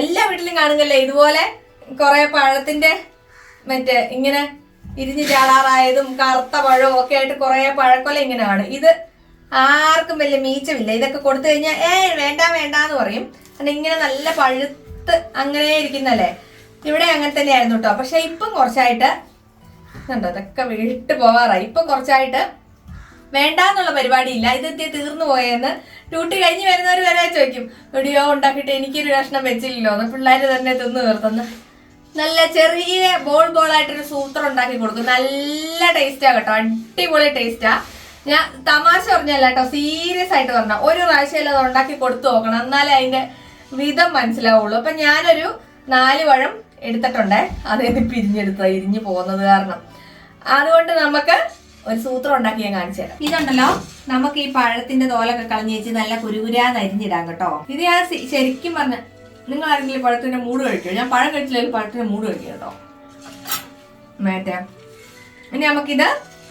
എല്ലാ വീട്ടിലും കാണുന്നല്ലേ? ഇതുപോലെ കുറെ പഴത്തിന്റെ മറ്റേ ഇങ്ങനെ ഇരിഞ്ഞു ചാടാറായതും കറുത്ത പഴവും ഒക്കെ ആയിട്ട് കുറെ പഴക്കൊല ഇങ്ങനെ കാണും. ഇത് ആർക്കും വലിയ മീച്ചമില്ല. ഇതൊക്കെ കൊടുത്തു കഴിഞ്ഞാൽ ഏ വേണ്ട വേണ്ട എന്ന് പറയും. കാരണം ഇങ്ങനെ നല്ല പഴുത്ത് അങ്ങനെ ഇരിക്കുന്നല്ലേ? ഇവിടെ അങ്ങനെ തന്നെയായിരുന്നു കേട്ടോ പക്ഷെ ഇപ്പം കുറച്ചായിട്ട് കണ്ടോ ഇതൊക്കെ വിട്ട് പോവാറായി. ഇപ്പം കുറച്ചായിട്ട് വേണ്ടാന്നുള്ള പരിപാടിയില്ല. ഇത് എത്തിയ തീർന്നു പോയെന്ന് ഡ്യൂട്ടി കഴിഞ്ഞ് വരുന്നവർ വരെ ചോദിക്കും. എടിയോ ഉണ്ടാക്കിയിട്ട് എനിക്കൊരു കഷ്ണം വെച്ചില്ലല്ലോ. എന്ന് പിള്ളേർ തന്നെ തിന്നു തീർത്തെന്ന്. നല്ല ചെറിയ ബോൾ ബോൾ ആയിട്ടൊരു സൂത്രം ഉണ്ടാക്കി കൊടുക്കും നല്ല ടേസ്റ്റാ കേട്ടോ. അടിപൊളി ടേസ്റ്റാ ഞാൻ തമാശ പറഞ്ഞല്ല കേട്ടോ. സീരിയസ് ആയിട്ട് പറഞ്ഞ. ഒരു പ്രാവശ്യം അത് ഉണ്ടാക്കി കൊടുത്തു നോക്കണം. എന്നാലേ അതിന്റെ വിധം മനസ്സിലാവുള്ളൂ. അപ്പൊ ഞാനൊരു നാല് പഴം എടുത്തിട്ടുണ്ടേ. അതെ പിരിഞ്ഞെടുത്ത ഇരിഞ്ഞു പോകുന്നത് കാരണം. അതുകൊണ്ട് നമുക്ക് ഒരു സൂത്രം ഉണ്ടാക്കി ഞാൻ കാണിച്ചു തരാം. ഇതുണ്ടല്ലോ നമുക്ക് ഈ പഴത്തിന്റെ തോലൊക്കെ കളഞ്ഞു വെച്ച് നല്ല കുരുകുരാന്ന് അരിഞ്ഞിടാം കേട്ടോ. ഇത് ഞാൻ ശരിക്കും പറഞ്ഞ നിങ്ങൾ ആരെങ്കിലും പഴത്തിന്റെ മൂട് കഴിക്കോ ഞാൻ പഴം കഴിച്ചില്ലെങ്കിൽ പഴത്തിന്റെ മൂട് കഴിക്കും കേട്ടോ? മേറ്റ ഇനി നമുക്കിത്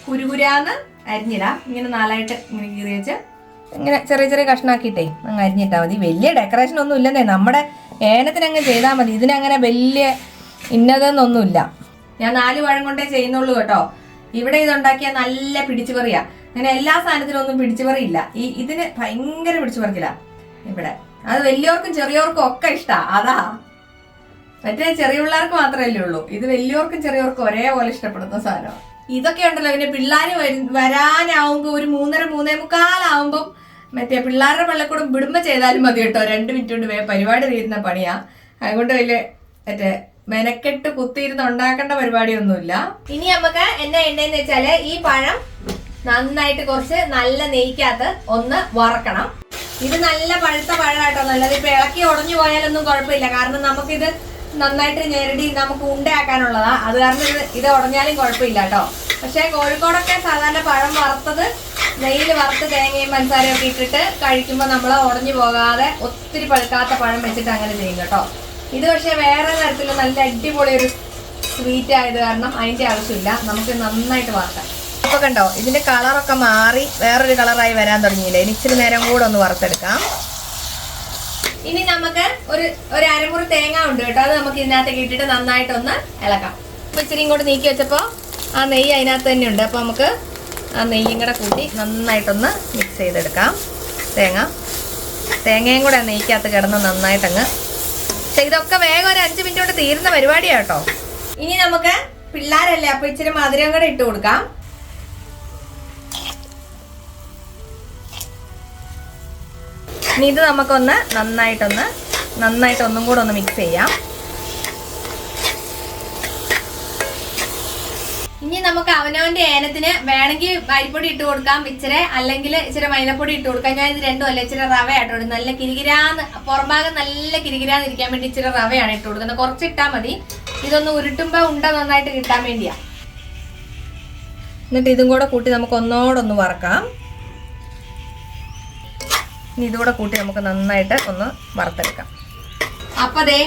കുരുകുരാന്ന് അരിഞ്ഞിടാം. ഇങ്ങനെ നാലായിട്ട് ഇങ്ങനെ കീറി വെച്ച് ഇങ്ങനെ ചെറിയ ചെറിയ കഷ്ണാക്കിയിട്ടേ അങ്ങ് അരിഞ്ഞിട്ടാൽ മതി. വലിയ ഡെക്കറേഷൻ ഒന്നും ഇല്ലെന്നേ. നമ്മുടെ ഏനത്തിന് അങ്ങ് ചെയ്താൽ മതി. ഇതിനങ്ങനെ വലിയ ഇന്നതെന്നൊന്നുമില്ല. ഞാൻ നാല് പഴം കൊണ്ടേ ചെയ്യുന്നുള്ളൂ കേട്ടോ. ഇവിടെ ഇതുണ്ടാക്കിയ നല്ല പിടിച്ചു പറിയാ അങ്ങനെ എല്ലാ സാധനത്തിനും ഒന്നും പിടിച്ചു പറിയില്ല ഈ ഇതിന് ഭയങ്കര പിടിച്ചു പറിക്കില്ല ഇവിടെ. അത് വലിയവർക്കും ചെറിയവർക്കും ഒക്കെ ഇഷ്ടാ. അതാ. മറ്റേ ചെറിയ പിള്ളേർക്ക് മാത്രമല്ലേ ഉള്ളൂ. ഇത് വലിയവർക്കും ചെറിയവർക്കും ഒരേപോലെ ഇഷ്ടപ്പെടുന്ന സാധനമാണ് ഇതൊക്കെ ഉണ്ടല്ലോ പിന്നെ പിള്ളേർ വരാനാവുമ്പോ ഒരു മൂന്നര മൂന്നേ മുക്കാലാവുമ്പം മറ്റേ പിള്ളേരുടെ വെള്ളക്കൂടും വിടുമ്പോ ചെയ്താലും മതി കേട്ടോ. രണ്ട് മിനിറ്റ് കൊണ്ട് പരിപാടി തീരുന്ന പണിയാ. അതുകൊണ്ട് വലിയ മറ്റേ മെനക്കെട്ട് കുത്തിയിരുന്ന് ഉണ്ടാക്കേണ്ട പരിപാടിയൊന്നുമില്ല. ഇനി നമുക്ക് എന്നാ എണ്ണെന്ന് വെച്ചാൽ ഈ പഴം നന്നായിട്ട് കുറച്ച് നല്ല നെയ്ക്കകത്ത് ഒന്ന് വറക്കണം. ഇത് നല്ല പഴുത്ത പഴമായിട്ടോ നല്ലത്. ഇപ്പൊ ഇളക്കി ഉടഞ്ഞു പോയാലൊന്നും കുഴപ്പമില്ല. കാരണം നമുക്കിത് നന്നായിട്ട് ഞെരടി നമുക്ക് ഉണ്ടയാക്കാനുള്ളതാ. അത് കാരണം ഇത് ഇത് ഉടഞ്ഞാലും കുഴപ്പമില്ല കേട്ടോ. പക്ഷെ കോഴിക്കോടൊക്കെ സാധാരണ പഴം വറുത്തത് നെയ്യിൽ വറുത്ത് തേങ്ങയും പഞ്ചസാരയും ഒക്കെ ഇട്ടിട്ട് കഴിക്കുമ്പോൾ നമ്മൾ ഉടഞ്ഞു പോകാതെ ഒത്തിരി പഴുക്കാത്ത പഴം വെച്ചിട്ട് അങ്ങനെ ചെയ്യും കേട്ടോ. ഇത് പക്ഷെ വേറെ തരത്തിലുള്ള നല്ല അടിപൊളി ഒരു സ്വീറ്റ് ആയത് കാരണം അതിന്റെ ആവശ്യമില്ല. നമുക്ക് നന്നായിട്ട് വറുക്കാം. ഇപ്പൊ കണ്ടോ ഇതിന്റെ കളറൊക്കെ മാറി വേറൊരു കളറായി വരാൻ തുടങ്ങിയില്ലേ? ഇനി ഇച്ചിരി നേരം കൂടെ ഒന്ന് വറുത്തെടുക്കാം. ഇനി നമുക്ക് ഒരു ഒരു അരമുറി തേങ്ങ ഉണ്ട് കേട്ടോ. അത് നമുക്ക് ഇതിനകത്തേക്ക് ഇട്ടിട്ട് നന്നായിട്ടൊന്ന് ഇളക്കാം. അപ്പൊ ഇച്ചിരി ഇങ്ങോട്ട് നീക്കി വെച്ചപ്പോൾ ആ നെയ്യ് അതിനകത്ത് തന്നെ ഉണ്ട്. അപ്പൊ നമുക്ക് ആ നെയ്യും കൂടെ കൂട്ടി നന്നായിട്ടൊന്ന് മിക്സ് ചെയ്തെടുക്കാം. തേങ്ങ. തേങ്ങയും കൂടെ നെയ്ക്കകത്ത് കിടന്ന് നന്നായിട്ടങ്ങ് പക്ഷെ ഇതൊക്കെ വേഗം ഒരു അഞ്ച് മിനിറ്റ് കൊണ്ട് തീരുന്ന പരിപാടിയാ കേട്ടോ ഇനി നമുക്ക് പിള്ളേരല്ലേ അപ്പൊ ഇച്ചിരി മധുരം കൂടെ ഇട്ട് കൊടുക്കാം. ഇനി ഇത് നമുക്കൊന്ന് നന്നായിട്ടൊന്ന് നന്നായിട്ട് ഒന്നും കൂടെ ഒന്ന് മിക്സ് ചെയ്യാം. ഇനി നമുക്ക് അവനവന്റെ ഏനത്തിന് വേണമെങ്കിൽ അരിപ്പൊടി ഇട്ട് കൊടുക്കാം ഇച്ചിരി അല്ലെങ്കിൽ ഇച്ചിരി മൈദപ്പൊടി ഇട്ട് കൊടുക്കാം. ഞാൻ ഇത് രണ്ടും അല്ല ഇച്ചിരി റവ ആയിട്ട് നല്ല കിരികിരാന്ന് പുറംഭാഗം നല്ല കിരികിരാന്ന് ഇരിക്കാൻ വേണ്ടി ഇച്ചിരി റവയാണ് ഇട്ട് കൊടുക്കുന്നത്. കുറച്ച് ഇട്ടാൽ മതി. ഇതൊന്ന് ഉരുട്ടുമ്പോൾ ഉണ്ട നന്നായിട്ട് കിട്ടാൻ വേണ്ടിയാ. എന്നിട്ട് ഇതും കൂടെ കൂട്ടി നമുക്ക് ഒന്നോടൊന്ന് വറക്കാം. ഇനി ഇതുകൂടെ കൂട്ടി നമുക്ക് നന്നായിട്ട് ഒന്ന് വറുത്തെടുക്കാം. അപ്പതേ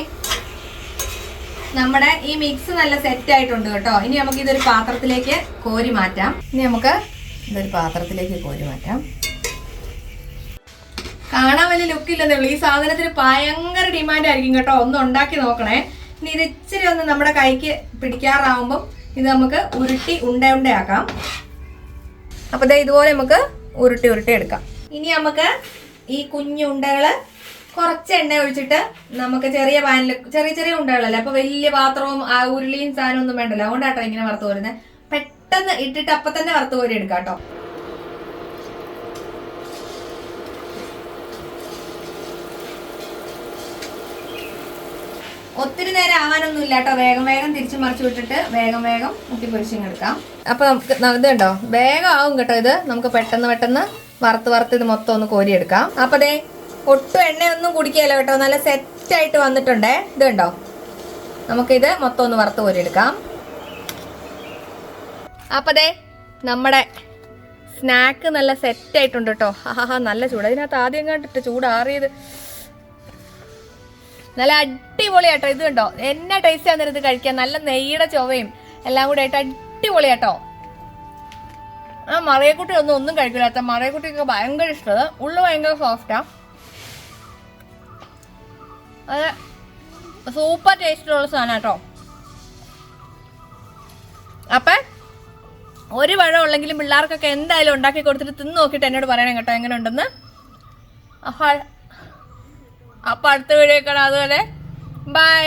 നമ്മുടെ ഈ മിക്സ് നല്ല സെറ്റ് ആയിട്ടുണ്ട് കേട്ടോ. ഇനി നമുക്ക് ഇതൊരു പാത്രത്തിലേക്ക് കോരി മാറ്റാം. ഇനി നമുക്ക് ഇതൊരു പാത്രത്തിലേക്ക് കോരി മാറ്റാം. കാണാൻ വലിയ ലുക്ക് ഇല്ലെന്നേ ഉള്ളൂ. ഈ സാധനത്തിന് ഭയങ്കര ഡിമാൻഡ് ആയിരിക്കും കേട്ടോ. ഒന്ന് ഉണ്ടാക്കി നോക്കണേ. ഇനി ഇത് ഇച്ചിരി ഒന്ന് നമ്മുടെ കൈക്ക് പിടിക്കാറാവുമ്പം ഇത് നമുക്ക് ഉരുട്ടി ഉണ്ട ഉണ്ടയാക്കാം അപ്പോൾ ഇതുപോലെ നമുക്ക് ഉരുട്ടി ഉരുട്ടി എടുക്കാം. ഇനി നമുക്ക് ഈ കുഞ്ഞു ഉണ്ടകൾ കുറച്ച് എണ്ണ ഒഴിച്ചിട്ട് നമുക്ക് ചെറിയ പാനിൽ ചെറിയ ചെറിയ ഉണ്ടകളല്ലേ? അപ്പൊ വലിയ പാത്രവും ആ ഉരുളിയും സാധനവും ഒന്നും വേണ്ടല്ലോ. അതുകൊണ്ടാട്ടോ ഇങ്ങനെ വറുത്ത് കോരുന്നത് പെട്ടെന്ന് ഇട്ടിട്ട് അപ്പൊ തന്നെ വറുത്ത് കോരി എടുക്കാം കേട്ടോ ഒത്തിരി നേരം ആവാനൊന്നും ഇല്ല കേട്ടോ വേഗം വേഗം തിരിച്ചു മറിച്ചു വിട്ടിട്ട് വേഗം വേഗം മുട്ടി പൊരിച്ചിങ്ങെടുക്കാം അപ്പൊ നമുക്ക് ഇത് കണ്ടോ? വേഗം ആവും കേട്ടോ ഇത്. നമുക്ക് പെട്ടെന്ന് പെട്ടെന്ന് വറുത്ത് വറുത്ത് ഇത് മൊത്തം ഒന്ന് കോരിയെടുക്കാം അപ്പൊ ദേ ഒട്ടും എണ്ണയൊന്നും കുടിക്കുകയല്ല കേട്ടോ. നല്ല സെറ്റ് ആയിട്ട് വന്നിട്ടുണ്ടേ. ഇത് കണ്ടോ? നമുക്കിത് മൊത്തം ഒന്ന് വറുത്ത് കോരിയെടുക്കാം അപ്പൊ ദേ നമ്മുടെ സ്നാക്ക് നല്ല സെറ്റ് ആയിട്ടുണ്ട് കേട്ടോ. ഹാ നല്ല ചൂട്. അതിനകത്ത് ആദ്യം കണ്ടിട്ട് ചൂടാറിയത് നല്ല അടിപൊളിയാട്ടോ. ഇത് കണ്ടോ? എന്നാ ടേസ്റ്റ് ആണെന്ന് ഇത് കഴിക്കാൻ. നല്ല നെയ്യുടെ ചൊവയും എല്ലാം കൂടെ ആയിട്ട് അടിപൊളിയാട്ടോ. ആ മറയക്കുട്ടി ഒന്നും ഒന്നും കഴിക്കില്ലാത്ത മറയക്കുട്ടിക്ക് ഭയങ്കര ഇഷ്ടമാണ് ഉള്ളു ഭയങ്കര സോഫ്റ്റാ അത് സൂപ്പർ ടേസ്റ്റുള്ള സാധനം കേട്ടോ. അപ്പം ഒരു പഴം ഉള്ളെങ്കിലും പിള്ളേർക്കൊക്കെ എന്തായാലും ഉണ്ടാക്കി കൊടുത്തിട്ട് തിന്ന് നോക്കിയിട്ട് എന്നോട് പറയണം കേട്ടോ എങ്ങനെ ഉണ്ടെന്ന് അപ്പം അടുത്ത വീഡിയോ കാണാം. അതുപോലെ ബൈ